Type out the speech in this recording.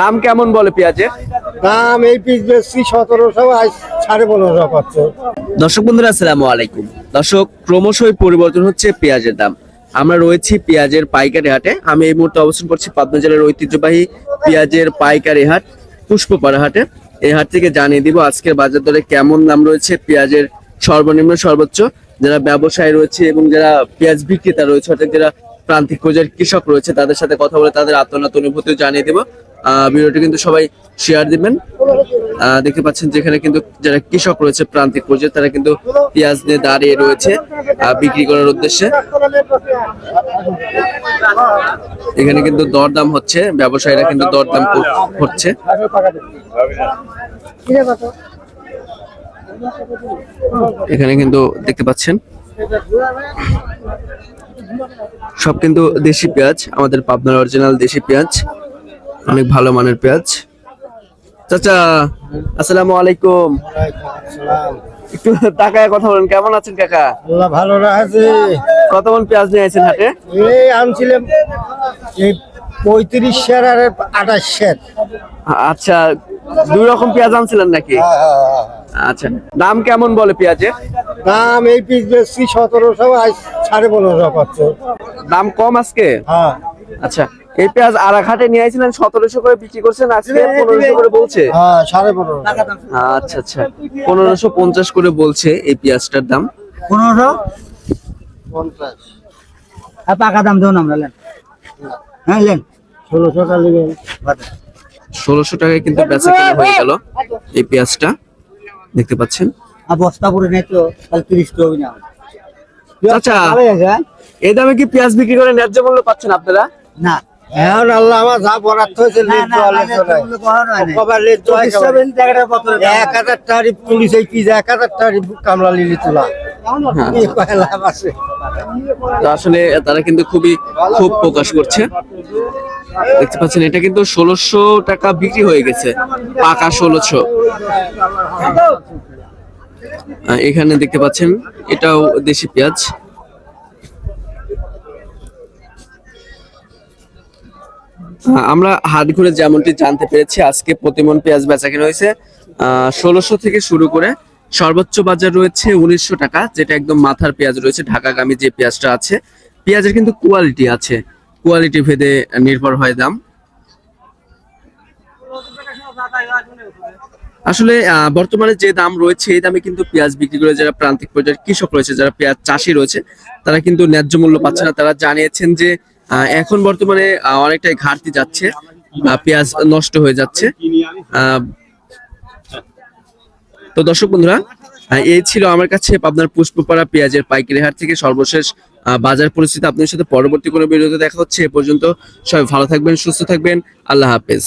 দাম কেমন বলে পেঁয়াজের দাম এই পিস বেশি সতেরোশো আজ সাড়ে পনেরোশো পাচ্ছে। দর্শক বন্ধুরা আসসালামু আলাইকুম। দর্শক ক্রমশই পরিবর্তন হচ্ছে পেঁয়াজের দাম। আমরা রয়েছি পেঁয়াজের পাইকারি হাটে। আমি এই মুহূর্তে অবস্থান করছি পাবনা জেলার ঐতিহ্যবাহী পেঁয়াজের পাইকারি হাট পুষ্পপাড়া হাটে। এই হাট থেকে জানিয়ে দিব আজকের বাজার দরে কেমন দাম রয়েছে পেঁয়াজের সর্বনিম্ন সর্বোচ্চ। যারা ব্যবসায়ী রয়েছে এবং যারা পেঁয়াজ বিক্রেতা রয়েছে অর্থাৎ যারা প্রান্তিক পর্যায়ের কৃষক রয়েছে তাদের সাথে কথা বলে তাদের আত্মনাত অনুভূতিও জানিয়ে দেবো। ভিডিওটি কিন্তু সবাই শেয়ার দিবেন। দেখতে পাচ্ছেন যেখানে কিন্তু যারা কৃষক রয়েছে, প্রান্তিক পর্যায়ে তারা কিন্তু পেঁয়াজ নিয়ে দাঁড়িয়ে রয়েছে বিক্রি করার উদ্দেশ্যে। এখানে কিন্তু দরদাম হচ্ছে, ব্যবসায়ীরা কিন্তু দরদাম হচ্ছে এখানে কিন্তু দেখতে পাচ্ছেন, সব কিন্তু দেশি পেঁয়াজ, আমাদের পাবনার অরিজিনাল দেশি পেঁয়াজ। অনেক ভালো মানের পেঁয়াজ। চাচা আসসালামু আলাইকুম। একটু টাকায় কথা বলেন কেমন আছেন কাকা? আল্লাহ ভালো রাখছে। কত মন পেঁয়াজ নিয়ে আছেন হাটে? এই আনছিলাম এই পঁয়ত্রিশ শের আর আঠাশ শের আচ্ছা দুই রকম পেঁয়াজ আনছিলেন নাকি? আচ্ছা দাম কেমন বলে পেঁয়াজের? দাম এই পিস বেশি সতেরোশো আজ সাড়ে পনেরোশো পাচ্ছে। দাম কম আজকে? হ্যাঁ। আচ্ছা এই পেঁয়াজ আরাক হাটে নিয়ে আইছিলেন সতেরোশো করে বিক্রি করছেন আজকে পনেরোশো করে বলছে। হ্যাঁ সাড়ে পনেরো। আচ্ছা আচ্ছা। পনেরোশো পঞ্চাশ করে বলছে এই পেঁয়াজটার দাম। পনেরোশো? পঞ্চাশ। পাকা দাম দেবো আমরা লেন হ্যাঁ লেন ষোলোশো টাকা ষোলোশো টাকায় কিন্তু বেচা কেনা হয়ে গেল এই পেঁয়াজটা। দেখতে পাচ্ছেন? আর বস্তা পরে নেই তো তাহলে তিরিশ হবে না। আচ্ছা? এই দামে কি পেঁয়াজ বিক্রি করে ন্যায্য মূল্য পাচ্ছেন আপনারা? না। এখন আল্লাহ আমার যা বরাদ্দ হয়েছে না, লেট না, দেওয়া না, লেট দেওয়া এগুলো কখনো হয় নাই। কবার লেট দেওয়া চল্লিশ সেভেন টাকাটার বদলে দাম। এক হাজার টাকার পুলিশ এই পিস এক হাজার টাকার কামলা লিলি তোলা। লাভ আছে? আসলে তারা কিন্তু খুবই খুব প্রকাশ করছে। দেখতে পাচ্ছেন এটা কিন্তু ষোলোশো টাকা বিক্রি হয়ে গেছে পাকা ষোলোশো। এখানে দেখতে পাচ্ছেন এটাও দেশি পেঁয়াজ। আমরা হাট ঘুরে যেমনটি জানতে পেরেছি, আজকে প্রতিমন পেঁয়াজ বেচা কেনা হয়েছে ষোলোশো থেকে শুরু করে সর্বোচ্চ বাজার রয়েছে উনিশশো টাকা, যেটা একদম মাথার পেঁয়াজ রয়েছে। ঢাকাগামী যে পেঁয়াজটা আছে, পেঁয়াজের কিন্তু কোয়ালিটি আছে। কোয়ালিটি ভেদে নির্ভর হয় দাম। আসলে বর্তমানে যে দাম রয়েছে, এই দামে কিন্তু পেঁয়াজ বিক্রি করে যারা প্রান্তিক পর্যায়ের কৃষক রয়েছে, যারা পেঁয়াজ চাষি রয়েছে, তারা কিন্তু ন্যায্য মূল্য পাচ্ছে না। তারা জানিয়েছেন যে এখন বর্তমানে অনেকটাই ঘাটতি যাচ্ছে পেঁয়াজ নষ্ট হয়ে যাচ্ছে। তো দর্শক বন্ধুরা এই ছিল আমার কাছে আপনার পুষ্পপাড়া পেঁয়াজের পাইকারি হাট থেকে সর্বশেষ বাজার পরিস্থিতি। আপনার সাথে পরবর্তী কোনো ভিডিওতে দেখা হচ্ছে, এ পর্যন্ত সবাই ভালো থাকবেন, সুস্থ থাকবেন। আল্লাহ হাফেজ।